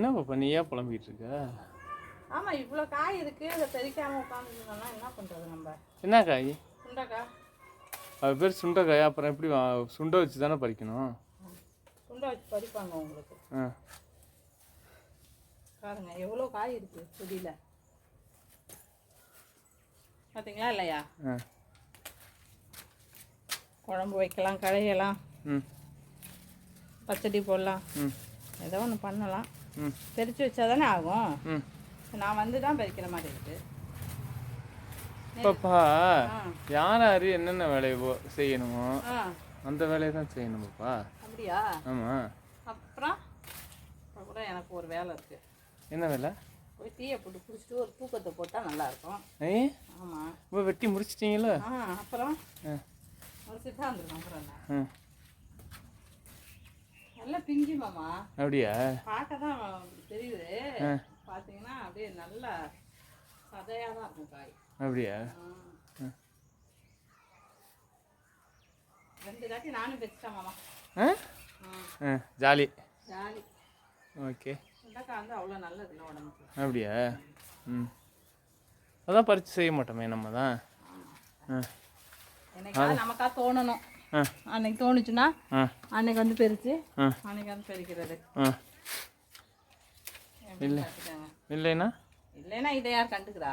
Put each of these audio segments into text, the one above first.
என்ன பாப்பா? நீ ஏன் புலம்பிட்டு இருக்க ஆமாம் இவ்வளோ காய் இருக்குது அதை பறிக்காமல் உட்காந்துருந்தோம்னா என்ன பண்ணுறது நம்ம? என்ன காய்? சுண்டக்காய். அது பேர் சுண்டைக்காய்? அப்புறம் எப்படி சுண்டை வச்சு தானே பறிக்கணும்? சுண்டை வச்சு பறிப்பாங்க உங்களுக்கு. ஆ. பாருங்க எவ்வளோ காய் இருக்குது செடியில். பார்த்தீங்களா இல்லையா? குழம்பு வைக்கலாம் களையலாம் ம். பச்சடி போடலாம். ம். ஏதோ ஒன்று பண்ணலாம். ம். பறித்து வச்சா தானே ஆகும் நான் வந்து தான் பறிக்கிற மாதிரி இருக்குது பாப்பா யார் யார் என்னென்ன வேலையை செய்யணுமோ அந்த வேலையை தான் செய்யணும் பாப்பா. அப்படியா? ஆமாம் அப்புறம்? கூட எனக்கு ஒரு வேலை இருக்குது என்ன வேலை? போய் டீயை போட்டு குடிச்சிட்டு ஒரு தூக்கத்தை போட்டால் நல்லாயிருக்கும் ஏய் ஆமாம் இப்போ வெட்டி முடிச்சிட்டீங்களா? ஆ அப்புறம்? ஆ. முடிச்சுட்டு தான் வந்துருக்கோம் அப்புறம் நல்லா பிஞ்சு மாமா. அப்படியா? பார்க்க தான் தெரியுது பார்த்தீங்கன்னா அப்படியே நல்லா சதையாக தான் இருக்கும் காய். அப்படியா. ரெண்டு தாட்டி நானும் வச்சுட்டேன் மாமா. ஆ? ஜாலி. ஜாலி. ஓகே. சுண்டக்காய் வந்து அவ்வளோ நல்லது இல்லை உடம்புக்கு. அப்படியா? ம். அதான் பறித்து செய்ய மாட்டோமே நம்ம தான். ஆ. என்னைக்காவது நமக்கா தோணணும். அன்னைக்கு தோணுச்சுன்னா அன்னைக்கு வந்து பெருச்சு அன்னைக்கு வந்து பெருக்கிறது. இல்லைன்னா? இல்லைன்னா இதை யார் கண்டுக்கிறா?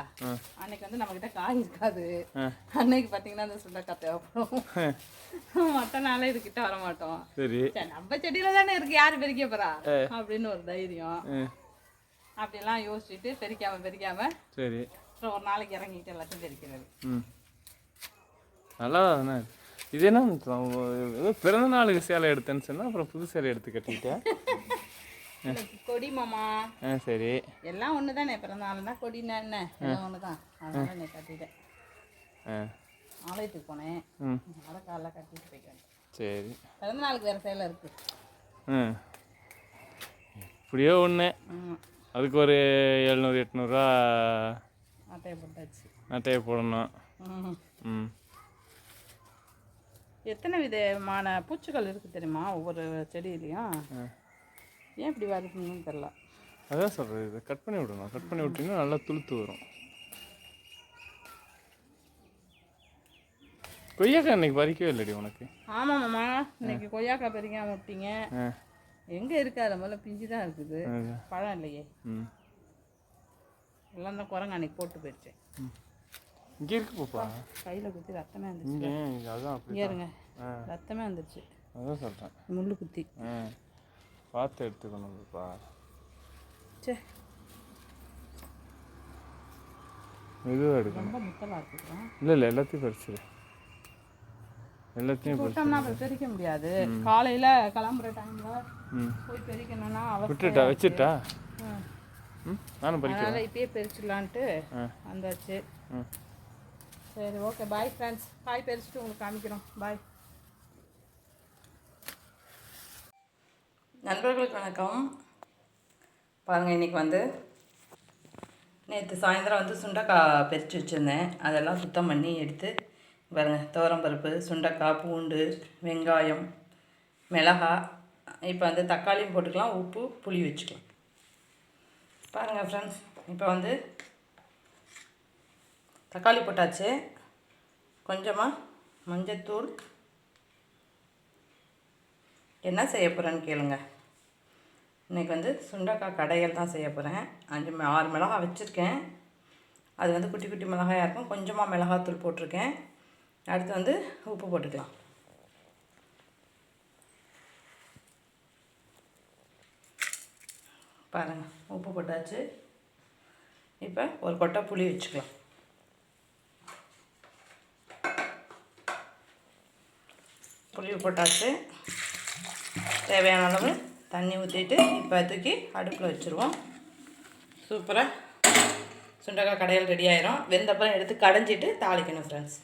அன்னைக்கு வந்து நம்மக்கிட்ட காய் இருக்காது. அன்னைக்கு பார்த்தீங்கன்னா அந்த சுண்டக்காய் தேவைப்படும். மற்ற நாளே இதுக்கிட்ட வர மாட்டோம் சரி நம்ம செடியில தானே இருக்கு யாரு பெருக்க போறா? அப்படின்னு ஒரு தைரியம். அப்படிலாம் யோசிச்சுட்டு பெரிக்காம பெரிக்காம சரி. அப்புறம் ஒரு நாளைக்கு இறங்கிட்டு எல்லாத்தையும் பெரிக்கிறது. நல்லா. இது என்ன ஏதோ பிறந்த நாளுக்கு சேலை எடுத்தேன்னு சொன்னால் அப்புறம் புது சேலை எடுத்து கட்டிக்கிட்டேன் கொடி மாமா. ஆ சரி. எல்லாம் ஒன்று தானே பிறந்த நாள்னா கொடினா என்ன? ஒன்று தான் அதனால நீ கட்டிட்டேன். ஆ. ஆலயத்துக்கு போனேன். அதை காலைல கட்டிட்டு போய்க்கிறேன் சரி. பிறந்த நாளுக்கு வேறு சேலை இருக்கு. ம் இப்படியோ ஒன்று அதுக்கு ஒரு எழுநூறு எட்நூறுரூவா அட்டையை போட்டாச்சு. அட்டையை போடணும். ம். எத்தனை விதமான பூச்சிகள் இருக்குது தெரியுமா ஒவ்வொரு செடியிலையும். ஏன் இப்படி வருதுன்னு தெரில அதான் சொல்கிறது இதை கட் பண்ணி விடணும். கட் பண்ணி விட்டிங்கன்னா நல்லா துளுத்து வரும். கொய்யாக்காய் இன்னைக்கு பறிக்கவே இல்லடி உனக்கு? ஆமாம் மாமா இன்னைக்கு கொய்யாக்காய் பறிக்காம விட்டீங்க. எங்கே இருக்காது முதல்ல பிஞ்சு தான் இருக்குது. பழம் இல்லையே. எல்லாம் தான் குரங்கு அன்னைக்கு போட்டு போயிடுச்சு. இங்கே இருக்கு பாப்பா. கையில் குத்தி ரத்தமே வந்துச்சு இங்கே அதான் இங்கே இருங்க. ரத்தமே வந்துருச்சு. அதான் சொல்கிறேன் முள்ளு குத்தி. பார்த்து எடுத்துக்கணும் பாப்பா. சே மெதுவாக எடுக்கணும். ரொம்ப முத்தலாக இருக்குதுதான் இல்லை இல்லை எல்லாத்தையும் பறிச்சிரு. எல்லாத்தையும் பறிச்சு விட்டோம்னா அப்புறம் பெரிக்க முடியாது. காலையில் கிளம்புற டைமில் போய் பெரிக்கணும்னா அவ விட்டுட்டா? வச்சுட்டா? நானும் பறிக்கிறேன். இப்பயே பெரிச்சிடலான்ட்டு வந்தாச்சு. சரி ஓகே பாய் ஃப்ரெண்ட்ஸ் காய் பறிச்சுட்டு உங்களுக்கு காமிக்கிறோம். பாய் நண்பர்களுக்கு வணக்கம். பாருங்கள் இன்றைக்கி வந்து நேற்று சாயந்தரம் வந்து சுண்டைக்காய் பறித்து வச்சுருந்தேன். அதெல்லாம் சுத்தம் பண்ணி எடுத்து பாருங்கள் தோரம்பருப்பு சுண்டைக்காய் பூண்டு வெங்காயம் மிளகாய் இப்போ வந்து தக்காளியும் போட்டுக்கலாம் உப்பு புளி வச்சுக்கலாம். பாருங்கள் ஃப்ரெண்ட்ஸ் இப்போ வந்து தக்காளி போட்டாச்சு. கொஞ்சமாக மஞ்சத்தூள். என்ன செய்ய போகிறேன்னு கேளுங்க. இன்றைக்கி வந்து சுண்டக்காய் கடையல் தான் செய்ய போகிறேன் அஞ்சு மி- ஆறு மிளகாய் வச்சுருக்கேன். அது வந்து குட்டி குட்டி மிளகாயாக இருக்கும். கொஞ்சமாக மிளகாத்தூள் போட்டிருக்கேன். அடுத்து வந்து உப்பு போட்டுக்கலாம். பாருங்கள் உப்பு போட்டாச்சு. இப்போ ஒரு கொட்டை புளி வச்சுக்கலாம். புளிவு போட்டாச்சு. தேவையான அளவு தண்ணி ஊற்றிட்டு இப்போ தூக்கி அடுப்பில் வச்சுருவோம். சூப்பராக சுண்டக்காய் கடையில் ரெடி ஆயிரும். வெந்தப்புறம் எடுத்து கடைஞ்சிட்டு தாளிக்கணும் ஃப்ரெண்ட்ஸ்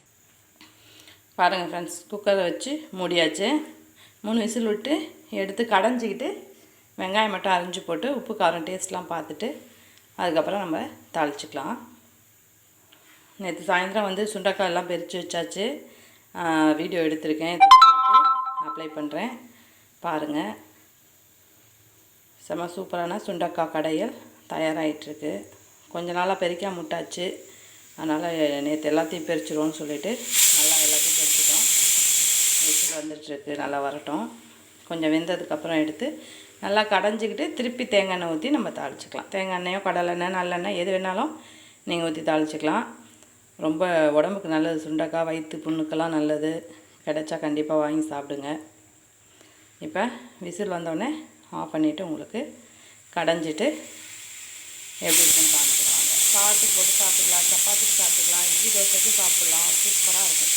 பாருங்கள் ஃப்ரெண்ட்ஸ் குக்கரை வச்சு மூடியாச்சு. மூணு விசில் விட்டு எடுத்து கடைஞ்சிக்கிட்டு வெங்காயம் மட்டும் அரிஞ்சு போட்டு உப்பு காரம் டேஸ்ட்லாம் பார்த்துட்டு அதுக்கப்புறம் நம்ம தாளிச்சிக்கலாம். நேற்று சாயந்தரம் வந்து சுண்டக்காய் எல்லாம் பறித்து வச்சாச்சு. வீடியோ எடுத்திருக்கேன். அப்ளை பண்ணுறேன் பாருங்கள் செம சூப்பரான சுண்டக்காய் கடையல் தயாராகிட்டுருக்கு கொஞ்ச நாளாக பெருக்கா முட்டாச்சு. அதனால் நேற்று எல்லாத்தையும் பறிச்சிருவோன்னு சொல்லிவிட்டு நல்லா எல்லாத்தையும் பறிச்சிட்டோம் விசில் வந்துட்டுருக்கு நல்லா வரட்டும். கொஞ்சம் வெந்ததுக்கப்புறம் எடுத்து நல்லா கடைஞ்சிக்கிட்டு திருப்பி தேங்காய் எண்ணெய் ஊற்றி நம்ம தாளிச்சிக்கலாம். தேங்காய் எண்ணெயோ கடலெண்ணெய் நல்லெண்ணெய் எது வேணாலும் நீங்கள் ஊற்றி தாளிச்சிக்கலாம். ரொம்ப உடம்புக்கு நல்லது. சுண்டக்காய் வயிற்று புண்ணுக்கெல்லாம் நல்லது. கிடைச்சா கண்டிப்பாக வாங்கி சாப்பிடுங்க. இப்போ விசில் வந்தோடனே ஆஃப் பண்ணிவிட்டு உங்களுக்கு கடைஞ்சிட்டு எப்படி இருக்குன்னு காமிச்சிடுவாங்க சாதத்துக்கு போட்டு சாப்பிட்டுக்கலாம் சப்பாத்திக்கு சாப்பிட்டுக்கலாம் இட்லி தோசைக்கு சாப்பிட்லாம். சூப்பராக இருக்கும்.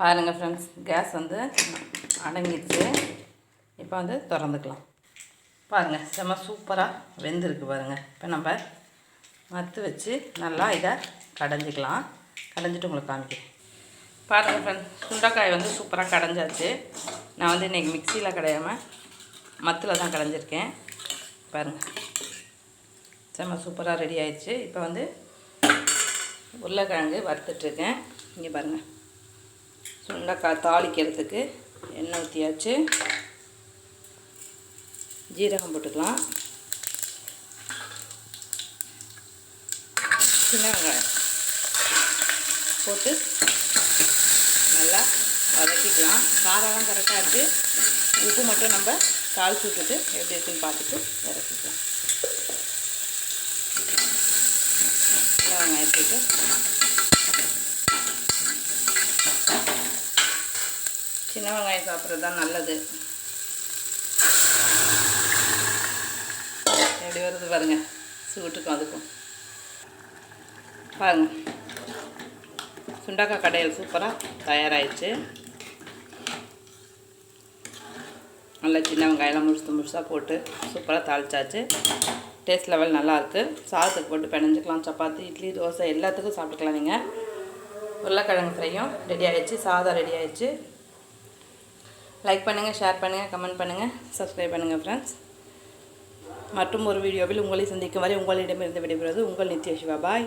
பாருங்கள் ஃப்ரெண்ட்ஸ் கேஸ் வந்து அடங்கிடுச்சு. இப்போ வந்து திறந்துக்கலாம். பாருங்கள் செம்ம சூப்பராக வெந்திருக்கு பாருங்கள் இப்போ நம்ம மத்து வச்சு நல்லா இதை கடைஞ்சிக்கலாம். கடைஞ்சிட்டு உங்களுக்கு காமிக்கிறேன். பாருங்கள் ஃப்ரெண்ட்ஸ் சுண்டைக்காய் வந்து சூப்பராக கடைஞ்சாச்சு. நான் வந்து இன்றைக்கி மிக்சியில் கடையாமல் மத்தில் தான் கடைஞ்சிருக்கேன். பாருங்கள் செம்ம சூப்பராக ரெடி ஆயிடுச்சு. இப்போ வந்து உருளைக்கிழங்கு வறுத்துட்ருக்கேன். இங்கே பாருங்கள் சுண்டைக்காய் தாளிக்கிறதுக்கு எண்ணெய் ஊற்றியாச்சு ஜீரகம் போட்டுக்கலாம். சின்ன வெங்காயம் போட்டு நல்லா வதக்கிக்கலாம். காரம்லாம் கரெக்டாக இருக்குது உப்பு மட்டும் நம்ம தாளிச்சு விட்டுட்டு எப்படி இருக்குன்னு பார்த்துட்டு இறக்கிக்கலாம் சின்ன வெங்காயம் போட்டு. சின்ன வெங்காயம் சாப்பிட்றது தான் நல்லது. எப்படி வருது பாருங்கள் சூட்டுக்கும் அதுக்கும். பாருங்க. சுண்டக்காய் கடையில் சூப்பராக தயாராகிடுச்சு நல்லா சின்ன வெங்காயம்லாம் முழுசு முழுசாக போட்டு சூப்பராக தாளிச்சாச்சு. டேஸ்ட் லெவல் நல்லாயிருக்கு சாதத்துக்கு போட்டு பிணைஞ்சிக்கலாம். சப்பாத்தி இட்லி தோசை எல்லாத்துக்கும் சாப்பிட்டுக்கலாம் நீங்கள் உருளைக்கிழங்கு ஃப்ரையும் ரெடி ஆகிடுச்சு சாதம் ரெடி ஆகிடுச்சு லைக் பண்ணுங்கள் ஷேர் பண்ணுங்கள் கமெண்ட் பண்ணுங்கள் சப்ஸ்கிரைப் பண்ணுங்கள் ஃப்ரெண்ட்ஸ் மற்றும் ஒரு வீடியோவில் உங்களை சந்திக்கும் வரை உங்களிடமிருந்து விடைபெறுவது உங்கள் நித்யா சிவா. பாய்